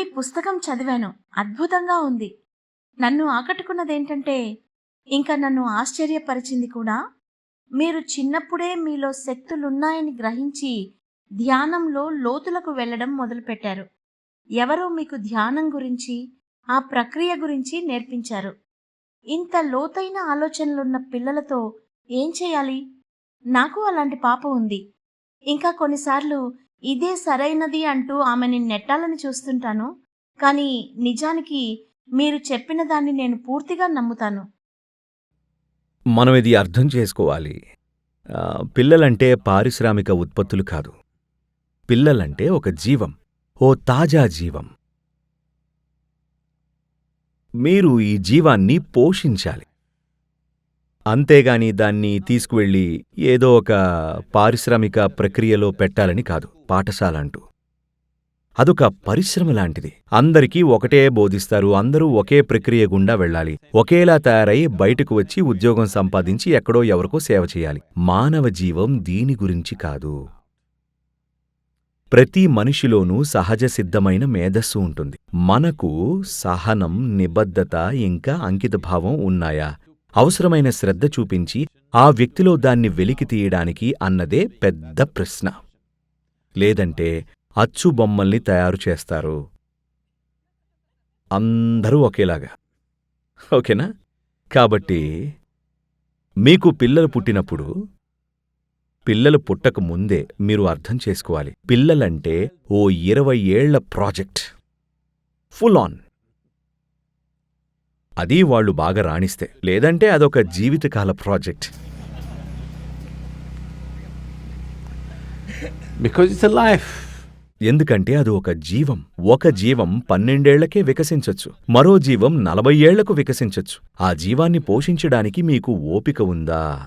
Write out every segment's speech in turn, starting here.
మీ పుస్తకం చదివాను. అద్భుతంగా ఉంది. నన్ను ఆకట్టుకున్నదేంటంటే ఇంకా నన్ను ఆశ్చర్యపరిచింది కూడా మీరు చిన్నప్పుడే మీలో శక్తులున్నాయని గ్రహించి ధ్యానంలో లోతులకు వెళ్ళడం మొదలుపెట్టారు. ఎవరో మీకు ధ్యానం గురించి ఆ ప్రక్రియ గురించి నేర్పించారు. ఇంత లోతైన ఆలోచనలున్న పిల్లలతో ఏం చేయాలి? నాకు అలాంటి పాప ఉంది. ఇంకా కొన్నిసార్లు ఇదే సరైనది అంటూ ఆమెని నెట్టాలని చూస్తుంటాను. కానీ నిజానికి మీరు చెప్పిన దాన్ని నేను పూర్తిగా నమ్ముతాను. మనం ఇది అర్థం చేసుకోవాలి. పిల్లలంటే పారిశ్రామిక ఉత్పత్తులు కాదు. పిల్లలంటే ఒక జీవం. ఓ తాజా జీవం. మీరు ఈ జీవాన్ని పోషించాలి. అంతేగాని దాన్ని తీసుకువెళ్ళి ఏదో ఒక పారిశ్రామిక ప్రక్రియలో పెట్టాలని కాదు పాఠశాల అంటూ. అదొక పరిశ్రమ లాంటిది. అందరికీ ఒకటే బోధిస్తారు అందరూ ఒకే ప్రక్రియ గుండా వెళ్ళాలి. ఒకేలా తయారై బయటకు వచ్చి ఉద్యోగం సంపాదించి ఎక్కడో ఎవరికో సేవ చేయాలి. మానవ జీవం దీని గురించి కాదు. ప్రతి మనిషిలోనూ సహజ సిద్ధమైన మేధస్సు ఉంటుంది. మనకు సహనం నిబద్ధత ఇంకా అంకితభావం ఉన్నాయా? అవసరమైన శ్రద్ధ చూపించి ఆ వ్యక్తిలో దాన్ని వెలికి తీయడానికి అన్నదే పెద్ద ప్రశ్న. లేదంటే అచ్చు బొమ్మల్ని తయారు చేస్తారు. అందరూ ఒకేలాగా. ఓకేనా? కాబట్టి మీకు పిల్లలు పుట్టినప్పుడు పిల్లలు పుట్టక ముందే మీరు అర్థం చేసుకోవాలి. పిల్లలంటే ఓ ఇరవై ఏళ్ళ ప్రాజెక్ట్. ఫుల్ ఆన్ అది వాళ్ళు బాగా రాణిస్తే. లేదంటే అదొక జీవితకాల ప్రాజెక్ట్. It's a life. ఎందుకంటే అది ఒక జీవం. ఒక జీవం పన్నెండేళ్ళకే వికసించొచ్చు. మరో జీవం నలభై ఏళ్ళకు వికసించొచ్చు. ఆ జీవాన్ని పోషించడానికి మీకు ఓపిక ఉందా?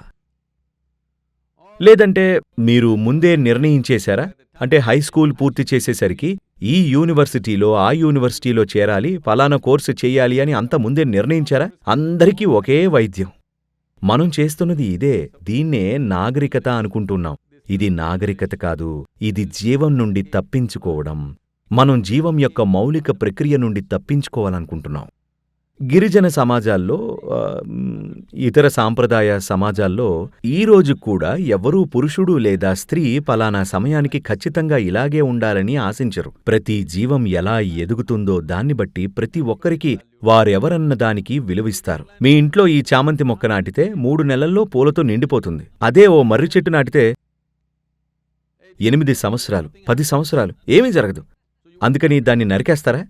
లేదంటే మీరు ముందే నిర్ణయించేశారా? అంటే హైస్కూల్ పూర్తి చేసేసరికి ఈ యూనివర్సిటీలో ఆ యూనివర్సిటీలో చేరాలి ఫలానా కోర్సు చెయ్యాలి అని అంత ముందే నిర్ణయించారా? అందరికీ ఒకే వైద్యం. మనం చేస్తున్నది ఇదే దీన్నే నాగరికత అనుకుంటున్నాం. ఇది నాగరికత కాదు ఇది జీవం నుండి తప్పించుకోవడం. మనం జీవం యొక్క మౌలిక ప్రక్రియ నుండి తప్పించుకోవాలనుకుంటున్నాం. గిరిజన సమాజాల్లో ఇతర సాంప్రదాయ సమాజాల్లో ఈ కూడా ఎవరూ పురుషుడు లేదా స్త్రీ పలానా సమయానికి ఖచ్చితంగా ఇలాగే ఉండాలని ఆశించరు. ప్రతి జీవం ఎలా ఎదుగుతుందో దాన్ని బట్టి ప్రతి ఒక్కరికి వారెవరన్న దానికి విలువిస్తారు. మీ ఇంట్లో ఈ చామంతి మొక్క నాటితే మూడు నెలల్లో పూలతో నిండిపోతుంది. అదే ఓ మర్రి చెట్టు నాటితే ఎనిమిది సంవత్సరాలు పది సంవత్సరాలు ఏమీ జరగదు. అందుకని దాన్ని నరికేస్తారా?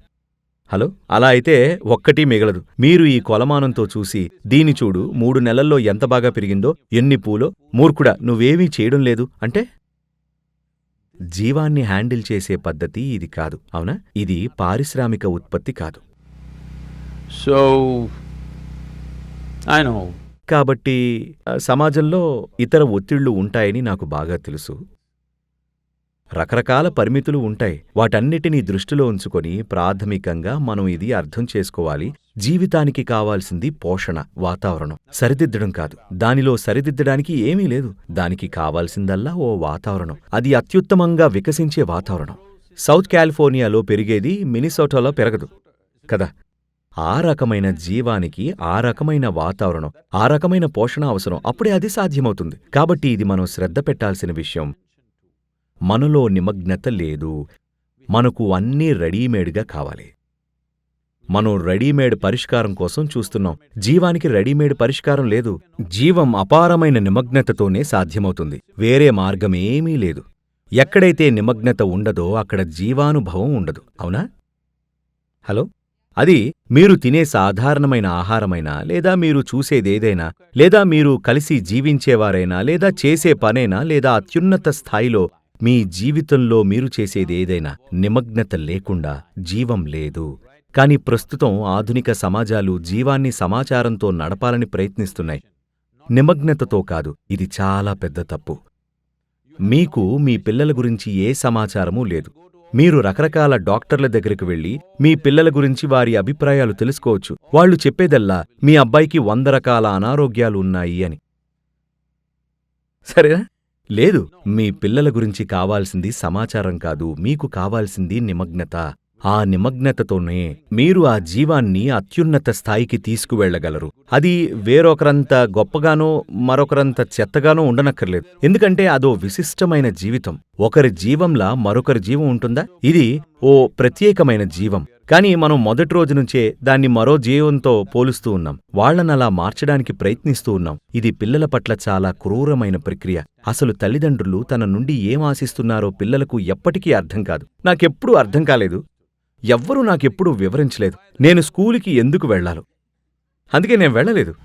హలో? అలా అయితే ఒక్కటీ మిగలదు. మీరు ఈ కొలమానంతో చూసి దీని చూడు మూడు నెలల్లో ఎంత బాగా పెరిగిందో ఎన్ని పూలో మూర్ఖుడా నువ్వేమీ చేయడం లేదు అంటే? జీవాన్ని హ్యాండిల్ చేసే పద్ధతి ఇది కాదు అవునా? ఇది పారిశ్రామిక ఉత్పత్తి కాదు. Know. కాబట్టి ఆ, సమాజంలో ఇతర ఒత్తిళ్ళు ఉంటాయని నాకు బాగా తెలుసు. రకరకాల పరిమితులు ఉంటాయి. వాటన్నిటినీ దృష్టిలో ఉంచుకొని ప్రాథమికంగా మనం ఇది అర్థం చేసుకోవాలి. జీవితానికి కావాల్సింది పోషణ వాతావరణం. సరిదిద్దడం కాదు. దానిలో సరిదిద్దడానికి ఏమీ లేదు. దానికి కావాల్సిందల్లా ఓ వాతావరణం. అది అత్యుత్తమంగా వికసించే వాతావరణం. సౌత్ కాలిఫోర్నియాలో పెరిగేది మినిసోటాలో పెరగదు. కదా? ఆ రకమైన జీవానికి ఆ రకమైన వాతావరణం ఆ రకమైన పోషణ అవసరం. అప్పుడే అది సాధ్యమవుతుంది. కాబట్టి ఇది మనం శ్రద్ధ పెట్టాల్సిన విషయం. మనలో నిమగ్నత లేదు. మనకు అన్నీ రెడీమేడ్గా కావాలి. మనం రెడీమేడ్ పరిష్కారం కోసం చూస్తున్నాం. జీవానికి రెడీమేడ్ పరిష్కారం లేదు. జీవం అపారమైన నిమగ్నతతోనే సాధ్యమవుతుంది. వేరే మార్గమేమీ లేదు. ఎక్కడైతే నిమగ్నత ఉండదో అక్కడ జీవానుభవం ఉండదు. అవునా? హలో? అది మీరు తినే సాధారణమైన ఆహారమైనా లేదా మీరు చూసేదేదైనా లేదా మీరు కలిసి జీవించేవారైనా లేదా చేసే పనైనా లేదా అత్యున్నత స్థాయిలో మీ జీవితంలో మీరు చేసేదేదైనా నిమగ్నత లేకుండా జీవం లేదు. కాని ప్రస్తుతం ఆధునిక సమాజాలు జీవాన్ని సమాచారంతో నడపాలని ప్రయత్నిస్తున్నాయి. నిమగ్నతతో కాదు ఇది చాలా పెద్ద తప్పు. మీకు మీ పిల్లల గురించి ఏ సమాచారమూ లేదు. మీరు రకరకాల డాక్టర్ల దగ్గరికి వెళ్ళి మీ పిల్లల గురించి వారి అభిప్రాయాలు తెలుసుకోవచ్చు. వాళ్ళు చెప్పేదల్లా మీ అబ్బాయికి వంద రకాల అనారోగ్యాలు ఉన్నాయి అని. సరేనా? లేదు మీ పిల్లల గురించి కావాల్సింది సమాచారం కాదు మీకు కావాల్సింది నిమగ్నత. ఆ నిమగ్నతతోనే మీరు ఆ జీవాన్ని అత్యున్నత స్థాయికి తీసుకువెళ్ళగలరు అది వేరొకరంత గొప్పగానో మరొకరంత చెత్తగానో ఉండనక్కర్లేదు. ఎందుకంటే అదో విశిష్టమైన జీవితం. ఒకరి జీవంలా మరొకరి జీవం ఉంటుందా? ఇది ఓ ప్రత్యేకమైన జీవం. కానీ మనం మొదటి రోజు నుంచే దాన్ని మరో జీవంతో పోలుస్తూ ఉన్నాం. వాళ్ళనలా మార్చడానికి ప్రయత్నిస్తూ ఉన్నాం. ఇది పిల్లల పట్ల చాలా క్రూరమైన ప్రక్రియ. అసలు తల్లిదండ్రులు తన నుండి ఏం ఆశిస్తున్నారో పిల్లలకు ఎప్పటికీ అర్థం కాదు. నాకెప్పుడూ అర్థం కాలేదు. ఎవ్వరూ నాకెప్పుడూ వివరించలేదు. నేను స్కూలుకి ఎందుకు వెళ్ళాలో. అందుకే నేను వెళ్ళలేదు.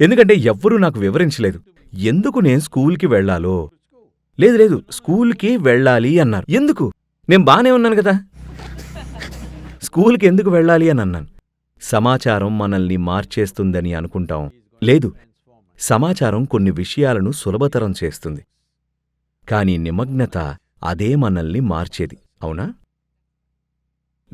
ఎందుకంటే ఎవ్వరూ నాకు వివరించలేదు. ఎందుకు నేను స్కూల్కి వెళ్ళాలో. లేదు లేదు స్కూల్కి వెళ్ళాలి అన్నారు. ఎందుకు? నేను బానే ఉన్నాను కదా. స్కూల్కి ఎందుకు వెళ్ళాలి అని అన్నాను. సమాచారం మనల్ని మార్చేస్తుందని అనుకుంటాం. లేదు సమాచారం కొన్ని విషయాలను సులభతరం చేస్తుంది. కాని నిమగ్నత అదే మనల్ని మార్చేది అవునా?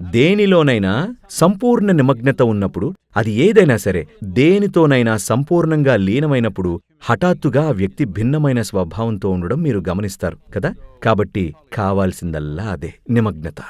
దేనిలోనైనా సంపూర్ణ నిమగ్నత ఉన్నప్పుడు అది ఏదైనా సరే దేనితోనైనా సంపూర్ణంగా లీనమైనప్పుడు హఠాత్తుగా ఆ వ్యక్తి భిన్నమైన స్వభావంతో ఉండడం మీరు గమనిస్తారు కదా? కాబట్టి కావాల్సిందల్లా అదే నిమగ్నత.